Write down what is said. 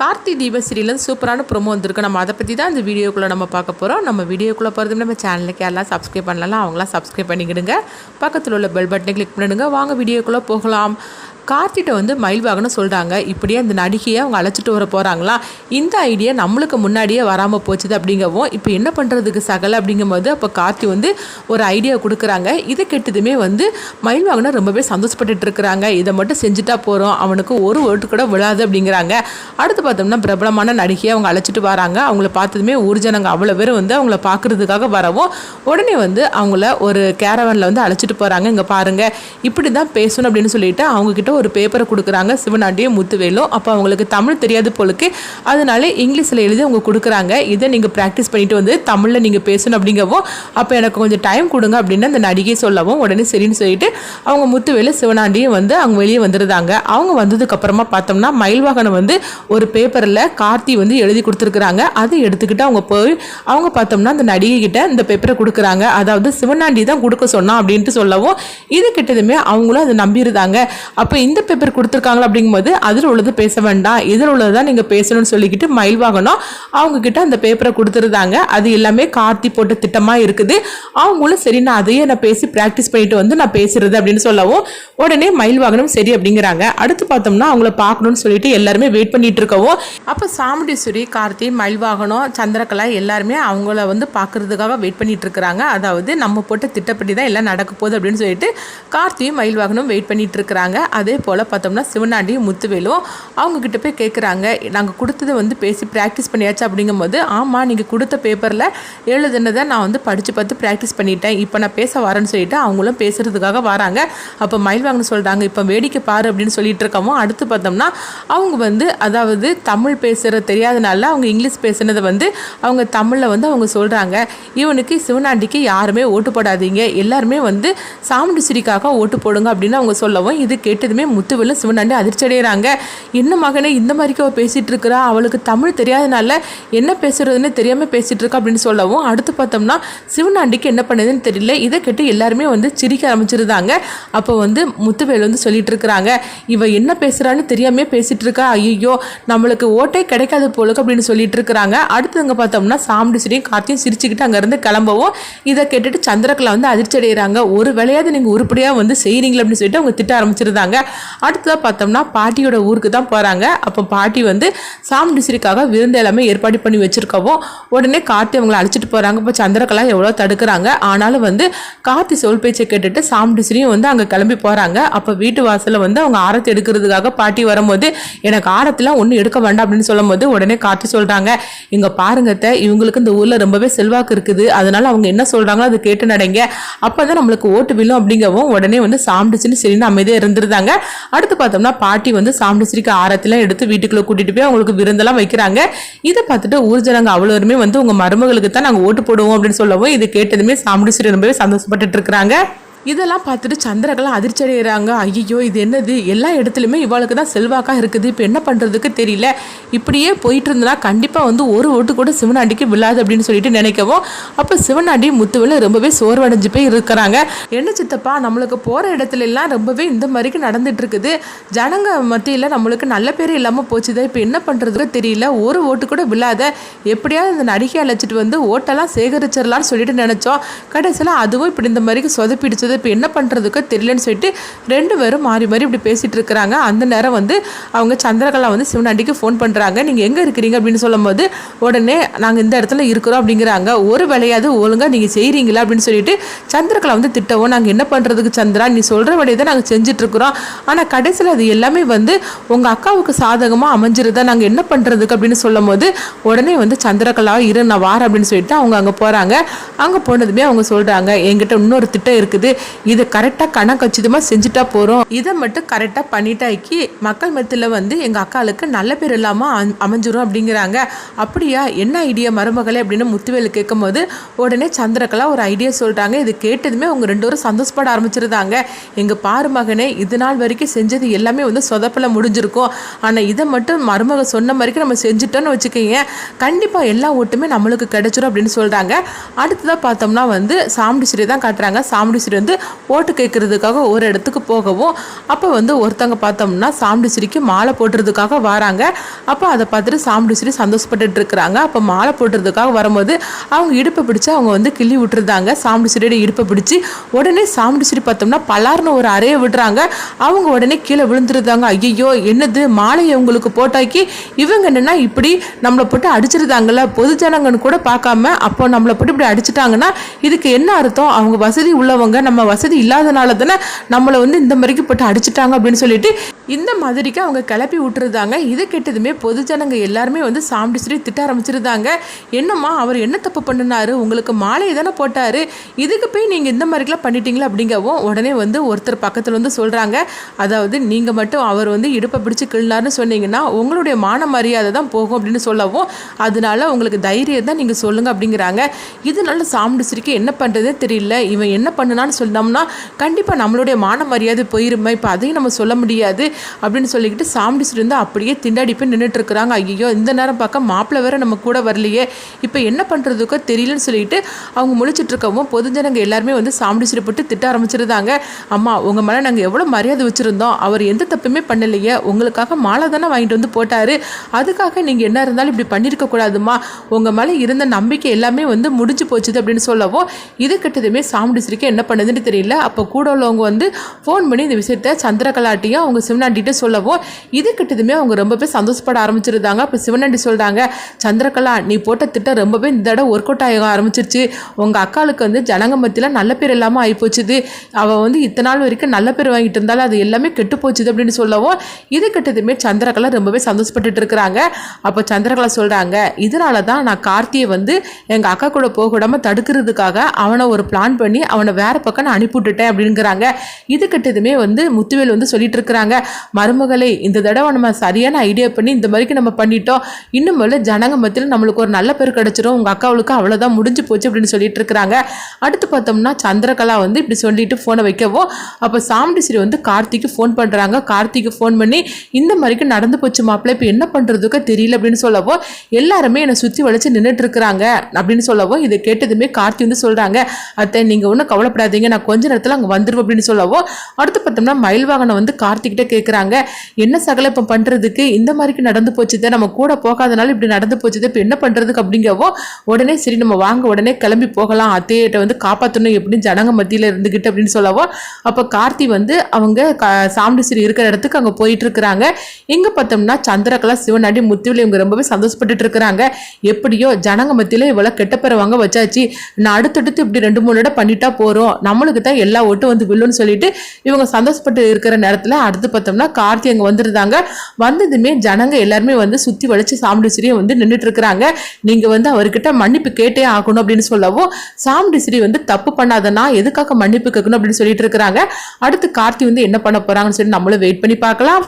கார்த்தி தீப சீரியல் சூப்பரான ப்ரொமோ வந்திருக்கு. நம்ம அதை பற்றி தான் இந்த வீடியோக்குள்ளே நம்ம பார்க்க போகிறோம் நம்ம வீடியோக்குள்ளே போகிறது நம்ம சேனலுக்கு யாரெல்லாம் சப்ஸ்கிரைப் பண்ணலாம் அவங்களாம் சப்ஸ்கிரைப் பண்ணிக்கிடுங்க. பக்கத்தில் உள்ள பெல் பட்டனை கிளிக் பண்ணிடுங்க. வாங்க வீடியோக்குள்ளே போகலாம். கார்த்திகிட்ட வந்து மயில் வாகனம் சொல்கிறாங்க இப்படியே அந்த நடிகையை அவங்க அழைச்சிட்டு வர போகிறாங்களா இந்த ஐடியா நம்மளுக்கு முன்னாடியே வராமல் போச்சுது அப்படிங்கவும் இப்போ என்ன பண்ணுறதுக்கு சகல அப்படிங்கும்போது அப்போ கார்த்தி வந்து ஒரு ஐடியா கொடுக்குறாங்க. இதை கெட்டதுமே வந்து மயில் வாகனம் ரொம்பவே சந்தோஷப்பட்டுட்டு இருக்கிறாங்க. இதை மட்டும் செஞ்சுட்டா போகிறோம் அவனுக்கு ஒரு ஓட்டு கூட விழாது அப்படிங்கிறாங்க. அடுத்து பார்த்தோம்னா பிரபலமான நடிகையை அவங்க அழைச்சிட்டு வராங்க. அவங்கள பார்த்ததுமே ஊர்ஜனங்க அவ்வளோ பேர் வந்து அவங்கள பார்க்குறதுக்காக வரவும் உடனே வந்து அவங்கள ஒரு கேரவனில் வந்து அழைச்சிட்டு போகிறாங்க இங்கே பாருங்கள் இப்படி தான் பேசணும் அப்படின்னு சொல்லிட்டு அவங்கக்கிட்ட ஒரு பேப்பரை கொடுக்குறாங்க சிவனாண்டியும் முத்துவேலும் அப்போ அவங்களுக்கு தமிழ் தெரியாது போலுக்கு. அதனால இங்கிலீஷில் எழுதி அவங்க கொடுக்குறாங்க. இதை நீங்கள் ப்ராக்டிஸ் பண்ணிட்டு வந்து தமிழில் நீங்கள் பேசணும் அப்படிங்கவும் அப்போ எனக்கு கொஞ்சம் டைம் கொடுங்க அப்படின்னு அந்த நடிகை சொல்லவும் உடனே சரின்னு சொல்லிட்டு அவங்க முத்துவேலு சிவனாண்டியும் வந்து அவங்க வெளியே வந்துருந்தாங்க அவங்க வந்ததுக்கப்புறமா பார்த்தோம்னா மயில் வாகனம் வந்து ஒரு பேப்பரில் கார்த்தி வந்து எழுதி கொடுத்துருக்குறாங்க. அதை எடுத்துக்கிட்டு அவங்க போய் அவங்க பார்த்தோம்னா அந்த நடிகை கிட்ட இந்த பேப்பரை கொடுக்குறாங்க. அதாவது சிவனாண்டி தான் கொடுக்க சொன்னான் அப்படின்ட்டு சொல்லவும் இது கிட்டதுமே அவங்களும் அதை நம்பியிருந்தாங்க. அப்போ இந்த பேப்பர் கொடுத்துருக்காங்களா அப்படிங்கும்போது அதில் உள்ளது பேச வேண்டாம். இதில் உள்ளது தான் நீங்கள் பேசணும்னு சொல்லிக்கிட்டு மயில் வாகனம் அவங்கக்கிட்ட அந்த பேப்பரை கொடுத்துருந்தாங்க. அது எல்லாமே கார்த்தி போட்ட திட்டமாக இருக்குது. அவங்களும் சரி நான் அதையே நான் பேசி ப்ராக்டிஸ் பண்ணிட்டு வந்து நான் பேசுறது அப்படின்னு சொல்லவும் உடனே மயில் வாகனம் சரி அப்படிங்கிறாங்க. அடுத்து பார்த்தோம்னா அவங்கள பார்க்கணும்னு சொல்லிட்டு எல்லாருமே வெயிட் பண்ணிட்டு இருக்கவும் அப்போ சாமுண்டீஸ்வரி கார்த்தி மயில் வாகனம் சந்திரகலா எல்லாருமே அவங்கள வந்து பார்க்கறதுக்காக வெயிட் பண்ணிட்டு இருக்கிறாங்க. அதாவது நம்ம போட்ட திட்டப்படி தான் எல்லாம் நடக்க போகுது அப்படின்னு சொல்லிட்டு கார்த்தியும் மயில் வாகனம் வெயிட் பண்ணிட்டு இருக்கிறாங்க. அதே அதே போல் பார்த்தோம்னா சிவனாண்டியும் முத்துவேலும் அவங்கக்கிட்ட போய் கேட்குறாங்க நாங்கள் கொடுத்ததை வந்து பேசி ப்ராக்டிஸ் பண்ணியாச்சு அப்படிங்கும்போது ஆமாம் நீங்கள் கொடுத்த பேப்பரில் எழுதுனதை நான் வந்து படித்து பார்த்து ப்ராக்டிஸ் பண்ணிட்டேன். இப்போ நான் பேச வரேன்னு சொல்லிட்டு அவங்களும் பேசுகிறதுக்காக வராங்க. அப்போ மயில் வாங்கன்னு சொல்கிறாங்க இப்போ வேடிக்கை பாரு அப்படின்னு சொல்லிட்டு இருக்கவும் அடுத்து பார்த்தோம்னா அவங்க வந்து அதாவது தமிழ் பேசுகிற தெரியாதனால அவங்க இங்கிலீஷ் பேசுனதை வந்து அவங்க தமிழில் வந்து அவங்க சொல்கிறாங்க இவனுக்கு சிவனாண்டிக்கு யாருமே ஓட்டு போடாதீங்க. எல்லாருமே வந்து சாமுண்டிஸ்வரிக்காக ஓட்டு போடுங்க அப்படின்னு அவங்க சொல்லவும் இது கேட்டதுமே முத்துவெல்ல சிவனாண்டி அதிர்ச்சி அடைகிறாங்க என்ன மகனே இந்த மாதிரிக்கு அவள் பேசிகிட்டு இருக்கிறா அவளுக்கு தமிழ் தெரியாதனால என்ன பேசுறதுன்னு தெரியாமல் பேசிகிட்டு இருக்கா அப்படின்னு சொல்லவும் அடுத்து பார்த்தோம்னா சிவனாண்டிக்கு என்ன பண்ணுதுன்னு தெரியல. இதை கேட்டு எல்லாருமே வந்து சிரிக்க ஆரம்பிச்சிருந்தாங்க. அப்போ வந்து முத்துவேல் வந்து சொல்லிட்டு இருக்கிறாங்க இவ என்ன பேசுறான்னு தெரியாமே பேசிட்டு இருக்கா ஐயோ நம்மளுக்கு ஓட்டே கிடைக்காது போலுக்கு அப்படின்னு சொல்லிட்டு இருக்கிறாங்க அடுத்தவங்க பார்த்தோம்னா சாமுண்டிஸ்வரியும் கார்த்தியும் சிரிச்சுக்கிட்டு அங்கேருந்து கிளம்பவும் இதை கேட்டுட்டு சந்திரகலா வந்து அதிர்ச்சி அடைகிறாங்க ஒரு வேலையாவது நீங்கள் உருப்படியாக வந்து செய்கிறீங்களா அப்படின்னு சொல்லிட்டு அவங்க திட்ட ஆரம்பிச்சிருந்தாங்க. அடுத்ததாக பார்த்தோம்னா பாட்டியோட ஊருக்கு தான் போகிறாங்க அப்போ பாட்டி வந்து சாமுண்டிஸ்வரிக்காக விருந்து எல்லாமே ஏற்பாடு பண்ணி வச்சிருக்கவும் உடனே கார்த்தி அவங்கள அழைச்சிட்டு போகிறாங்க இப்போ சந்திரகலா எவ்வளோ தடுக்கிறாங்க? ஆனாலும் வந்து கார்த்தி சொல் பேச்சை கேட்டுட்டு சாமுண்டிஸ்வரியும் வந்து அங்கே கிளம்பி போகிறாங்க அப்போ வீட்டு வாசலில் வந்து அவங்க ஆரத்தை எடுக்கிறதுக்காக பாட்டி வரும்போது எனக்கு ஆரத்தில் ஒன்றும் எடுக்க வேண்டாம் அப்படின்னு சொல்லும்போது உடனே கார்த்தி சொல்கிறாங்க இங்கே பாருங்கத்த இவங்களுக்கு இந்த ஊரில் ரொம்பவே செல்வாக்கு இருக்குது. அதனால அவங்க என்ன சொல்கிறாங்களோ அது கேட்டு நடங்க. அப்போ தான் நம்மளுக்கு ஓட்டு விழும் அப்படிங்கவும் உடனே வந்து சாம்பிடுச்சுன்னு சரின்னு அமைதியாக இருந்திருந்தாங்க. அடுத்து பார்த்தோம்னா பாட்டி வந்து சாம்பிடுச்சிரிக்கு ஆரத்திலாம் எடுத்து வீட்டுக்குள்ளே கூட்டிகிட்டு போய் அவங்களுக்கு விருந்தெல்லாம் வைக்கிறாங்க. இதை பார்த்துட்டு ஊர்ஜனங்க அவ்வளோருமே வந்து உங்கள் மருமகளுக்கு தான் நாங்கள் ஓட்டு போடுவோம் அப்படின்னு சொல்லவும் இது கேட்டதுமே சாம்பிடுச்சிரி ரொம்பவே சந்தோஷப்பட்டுட்டு இருக்கிறாங்க. இதெல்லாம் பார்த்துட்டு சந்திரகலா அதிர்ச்சி அடைகிறாங்க ஐயோ இது என்னது? எல்லா இடத்துலையுமே இவளுக்கு தான் செல்வாக்காக இருக்குது. இப்போ என்ன பண்ணுறதுக்கு தெரியல. இப்படியே போயிட்டு இருந்தா கண்டிப்பாக வந்து ஒரு ஓட்டு கூட சிவனாண்டிக்கு விழாது அப்படின்னு சொல்லிட்டு நினைக்கவும் அப்போ சிவனாண்டி முத்துவில் ரொம்பவே சோர்வடைஞ்சு போய் இருக்கிறாங்க. என்ன சித்தப்பா நம்மளுக்கு போகிற இடத்துல எல்லாம் ரொம்பவே இந்த மாதிரிக்கு நடந்துட்டு இருக்குது. ஜனங்க மத்தியில் நம்மளுக்கு நல்ல பேர் இல்லாமல் போச்சுதான் இப்போ என்ன பண்ணுறதுக்கு தெரியல. ஒரு ஓட்டு கூட விழாத. எப்படியாவது இந்த நடிகை அழைச்சிட்டு வந்து ஓட்டெல்லாம் சேகரிச்சிடலாம்னு சொல்லிட்டு நினச்சோம். கடைசியில் அதுவும் இப்படி இந்த மாதிரிக்கு சொதப்பிடிச்சது இப்போ என்ன பண்ணுறதுக்கு தெரியலன்னு சொல்லிட்டு ரெண்டு பேரும் மாறி மாறி இப்படி பேசிகிட்டு இருக்கிறாங்க. அந்த நேரம் வந்து அவங்க சந்திரகலா வந்து சிவனாண்டிக்கு ஃபோன் பண்ணுறாங்க நீங்கள் எங்கே இருக்கிறீங்க அப்படின்னு சொல்லும்போது உடனே நாங்கள் இந்த இடத்துல இருக்கிறோம் அப்படிங்கிறாங்க. ஒரு வேலையாவது ஒழுங்காக நீங்கள் செய்கிறீங்களா அப்படின்னு சொல்லிட்டு சந்திரகலா வந்து திட்டவும் நாங்கள் என்ன பண்ணுறதுக்கு சந்திரா? நீ சொல்கிற வேலையை தான் நாங்கள் செஞ்சிட்ருக்குறோம் ஆனால் கடைசியில் அது எல்லாமே வந்து உங்கள் அக்காவுக்கு சாதகமாக அமைஞ்சிருதா? நாங்கள் என்ன பண்ணுறதுக்கு அப்படின்னு சொல்லும் போது உடனே வந்து சந்திரகலா இரு நான் வாரேன் அப்படின்னு சொல்லிட்டு அவங்க அங்கே போகிறாங்க அங்கே போனதுமே அவங்க சொல்கிறாங்க என்கிட்ட இன்னொரு திட்டம் இருக்குது. இது கரெக்டாக கணக்கச்சிதமாக செஞ்சுட்டா போகிறோம் இதை மட்டும் கரெக்டாக பண்ணிட்டாக்கி மக்கள் மத்தியில் வந்து எங்கள் அக்காளுக்கு நல்ல பேர் இல்லாமல் அமைஞ்சிரும் அப்படிங்கிறாங்க. அப்படியா? என்ன ஐடியா மருமகளே அப்படின்னு முத்துவேலு கேட்கும்போது உடனே சந்திரகலா ஒரு ஐடியா சொல்கிறாங்க இது கேட்டதுமே அவங்க ரெண்டு பேரும் சந்தோஷப்பட ஆரம்பிச்சிருந்தாங்க. எங்கள் பாரு மகனே இது நாள் வரைக்கும் செஞ்சது எல்லாமே வந்து சொதப்பில் முடிஞ்சிருக்கும். ஆனால் இதை மட்டும் மருமக சொன்ன மாதிரிக்கு நம்ம செஞ்சுட்டோன்னு வச்சுக்கோங்க. கண்டிப்பாக எல்லா ஓட்டுமே நம்மளுக்கு கிடைச்சிரும் அப்படின்னு சொல்கிறாங்க அடுத்ததாக பார்த்தோம்னா வந்து சாமுண்டீஸ்வரி தான் காட்டுறாங்க. சாமுண்டீஸ்வரி வந்து வந்து ஓட்டு கேட்கறதுக்காக ஒரு இடத்துக்கு போகவும் அப்போ வந்து ஒருத்தங்க பார்த்தோம்னா சாமுண்டிஸ்வரிக்கு மாலை போட்டுறதுக்காக வராங்க. அப்போ அதை பார்த்துட்டு சாமுண்டிஸ்வரி சந்தோஷப்பட்டுட்டு இருக்கிறாங்க. அப்போ மாலை போட்டுறதுக்காக வரும்போது அவங்க இடுப்பை பிடிச்சி அவங்க வந்து கிள்ளி விட்டுருந்தாங்க சாமுண்டிஸ்வரியோட இடுப்பை பிடிச்சி உடனே சாமுண்டிஸ்வரி பார்த்தோம்னா பலார்னு ஒரு அறையை விடுறாங்க. அவங்க உடனே கீழே விழுந்துருந்தாங்க ஐயோ என்னது? மாலையை உங்களுக்கு போட்டாக்கி இவங்க என்னன்னா இப்படி நம்மளை போட்டு அடிச்சிருந்தாங்கள பொது ஜனங்கன்னு கூட பார்க்காம அப்போ நம்மளை போட்டு இப்படி அடிச்சிட்டாங்கன்னா இதுக்கு என்ன அர்த்தம்? அவங்க வசதி உள்ளவங்க நம்ம வசதி இல்லாதனால தானே நம்மளை வந்து இந்த மாதிரிக்கு போட்டு அடிச்சிட்டாங்க அப்படின்னு சொல்லிட்டு இந்த மாதிரிக்கு அவங்க கிளப்பி விட்டுருந்தாங்க. இது கெட்டதுமே பொதுஜனங்க எல்லாருமே வந்து சாம்பிடிச்சிட்டு திட்ட ஆரம்பிச்சிருந்தாங்க. என்னம்மா அவர் என்ன தப்பு பண்ணினாரு? உங்களுக்கு மாலையை தானே போட்டார்? இதுக்கு போய் நீங்கள் இந்த மாதிரிக்கெல்லாம் பண்ணிட்டீங்களா அப்படிங்கவும் உடனே வந்து ஒருத்தர் பக்கத்தில் வந்து சொல்கிறாங்க அதாவது நீங்கள் மட்டும் அவர் வந்து இடுப்பை பிடிச்சி கிள்னார்னு சொன்னீங்கன்னா உங்களுடைய மான மரியாதை தான் போகும் அப்படின்னு சொல்லவும் அதனால உங்களுக்கு தைரியம் தான் நீங்கள் சொல்லுங்கள் அப்படிங்கிறாங்க. இதனால சாம்பிடிச்சிருக்கு என்ன பண்ணுறதே தெரியல. இவன் என்ன பண்ணுனான்னு சொன்னோம்னா கண்டிப்பாக நம்மளுடைய மான மரியாதை போயிருமே. இப்போ அதையும் நம்ம சொல்ல முடியாது. அப்படின்னு சொல்லிக்கிட்டு சாமுண்டிஸ்வரி வந்து அப்படியே திண்டாடி போய் நின்றுட்டு ஐயோ இந்த நேரம் பார்க்க மாப்பிள்ளை வேற நம்ம கூட வரலையே. இப்போ என்ன பண்ணுறதுக்கோ தெரியலன்னு சொல்லிட்டு அவங்க முழிச்சிட்டு இருக்கவும் பொதுஜனங்க எல்லாருமே வந்து சாமுண்டிஸ்வரி போட்டு திட்ட ஆரம்பிச்சிருந்தாங்க. அம்மா உங்கள் மேலே நாங்கள் எவ்வளோ மரியாதை வச்சுருந்தோம். அவர் எந்த தப்புமே பண்ணலையே. உங்களுக்காக மாலை தானே வாங்கிட்டு வந்து போட்டார். அதுக்காக நீங்கள் என்ன இருந்தாலும் இப்படி பண்ணியிருக்க கூடாதுமா. உங்கள் மேலே இருந்த நம்பிக்கை எல்லாமே வந்து முடிஞ்சு போச்சுது அப்படின்னு சொல்லவும் இது கிட்டதுமே சாமுண்டிஸ்வரிக்கு என்ன பண்ணுதுன்னு தெரியல. அப்போ கூட உள்ளவங்க வந்து ஃபோன் பண்ணி இந்த விஷயத்த சந்திரகலாட்டியும் அவங்க சிம் சிவனாண்டிகிட்ட சொல்லவும் இது கிட்டதுமே அவங்க ரொம்பவே சந்தோஷப்பட ஆரம்பிச்சிருந்தாங்க. அப்போ சிவனாண்டி சொல்கிறாங்க சந்திரகலா நீ போட்ட திட்டம் ரொம்பவே இந்த தடவை ஒர்க் அவுட் ஆக ஆரம்பிச்சிருச்சு. உங்கள் அக்காளுக்கு வந்து ஜனங்க மத்தியில் நல்ல பேர் இல்லாமல் ஆகிப்போச்சுது அவள் வந்து இத்தனை நாள் வரைக்கும் நல்ல பேர் வாங்கிட்டு இருந்தாலும் அது எல்லாமே கெட்டு போச்சுது அப்படின்னு சொல்லவும் இது கிட்டதுமே சந்திரகலா ரொம்பவே சந்தோஷப்பட்டுட்டு இருக்கிறாங்க. அப்போ சந்திரகலா சொல்கிறாங்க இதனால தான் நான் கார்த்தியை வந்து எங்கள் அக்கா கூட போக விடாமல் தடுக்கிறதுக்காக அவனை ஒரு பிளான் பண்ணி அவனை வேறு பக்கம் நான் அனுப்பிவிட்டுட்டேன் அப்படிங்கிறாங்க. இது கிட்டதுமே வந்து முத்துவேல் வந்து சொல்லிட்டு இருக்கிறாங்க. மருமகளே இந்த தடவை நம்ம சரியான ஐடியா பண்ணி இந்த மாதிரிக்கு நம்ம பண்ணிட்டோம். இன்னும் மேலே ஜனங்க மத்தியில் நம்மளுக்கு ஒரு நல்ல பேர் கிடைச்சிரும். உங்கள் அக்காவுக்கு அவ்வளோதான் முடிஞ்சு போச்சு அப்படின்னு சொல்லிட்டு இருக்கிறாங்க. அடுத்து பார்த்தோம்னா சந்திரகலா வந்து இப்படி சொல்லிட்டு ஃபோனை வைக்கவும் அப்போ சாமுண்டிசிரி வந்து கார்த்திக்கு ஃபோன் பண்ணுறாங்க கார்த்திக்கு ஃபோன் பண்ணி இந்த மாதிரிக்கு நடந்து போச்சு மாப்பிள்ள இப்போ என்ன பண்ணுறதுக்கு தெரியல அப்படின்னு சொல்லவோ எல்லாருமே என்னை சுற்றி வளைச்சு நின்றுட்டு இருக்கிறாங்க அப்படின்னு சொல்லவோ இதை கேட்டதுமே கார்த்தி வந்து சொல்கிறாங்க அத்தை நீங்கள் ஒன்றும் கவலைப்படாதீங்க. நான் கொஞ்ச நேரத்தில் அங்கே வந்துடுவோம் அப்படின்னு சொல்லவோ அடுத்து பார்த்தோம்னா மயில் வாகனம் வந்து கார்த்திக்கிட்ட கேட்குறாங்க என்ன சகல இப்போ பண்ணுறதுக்கு இந்த மாதிரிக்கு நடந்து போச்சுதே நம்ம கூட போகாதனால இப்படி நடந்து போச்சுது இப்போ என்ன பண்ணுறதுக்கு அப்படிங்கவோ உடனே சரி நம்ம வாங்க உடனே கிளம்பி போகலாம். அத்தையிட்ட வந்து காப்பாற்றணும் எப்படின்னு ஜனங்க மத்தியில் இருந்துக்கிட்டு அப்படின்னு சொல்லவோ அப்போ கார்த்தி வந்து அவங்க க சாமுண்டிஸ்வரி இருக்கிற இடத்துக்கு அங்கே போயிட்டு இருக்கிறாங்க இங்கே பார்த்தோம்னா சந்திரகலா சிவனாண்டி முத்துவில் இவங்க ரொம்பவே சந்தோஷப்பட்டுட்டு இருக்கிறாங்க. எப்படியோ ஜனங்க மத்தியில் இவ்வளோ கெட்ட பேரை வச்சாச்சு. நான் அடுத்தடுத்து இப்படி ரெண்டு மூணு இடம் பண்ணிட்டா போகிறோம் நம்மளுக்கு தான் எல்லா ஓட்டும் வந்து வில்லுன்னு சொல்லிட்டு இவங்க சந்தோஷப்பட்டு இருக்கிற நேரத்தில் அடுத்து பார்த்தோம்னா கார்த்தி அங்கே வந்துருந்தாங்க. வந்ததுமே ஜனங்க எல்லாருமே வந்து சுற்றி வளைச்சு சாமுண்டிஸ்வரியை வந்து நின்றுட்டு இருக்கிறாங்க. நீங்கள் வந்து அவர்கிட்ட மன்னிப்பு கேட்டே ஆகணும் அப்படின்னு சொல்லவும் சாமுண்டிஸ்வரி வந்து தப்பு பண்ணாதனா எதுக்காக மன்னிப்பு கேட்கணும் அப்படின்னு சொல்லிட்டு இருக்கிறாங்க. அடுத்து கார்த்தி வந்து என்ன பண்ண போகிறாங்கன்னு சொல்லி நம்மளும் வெயிட் பண்ணி பார்க்கலாம்.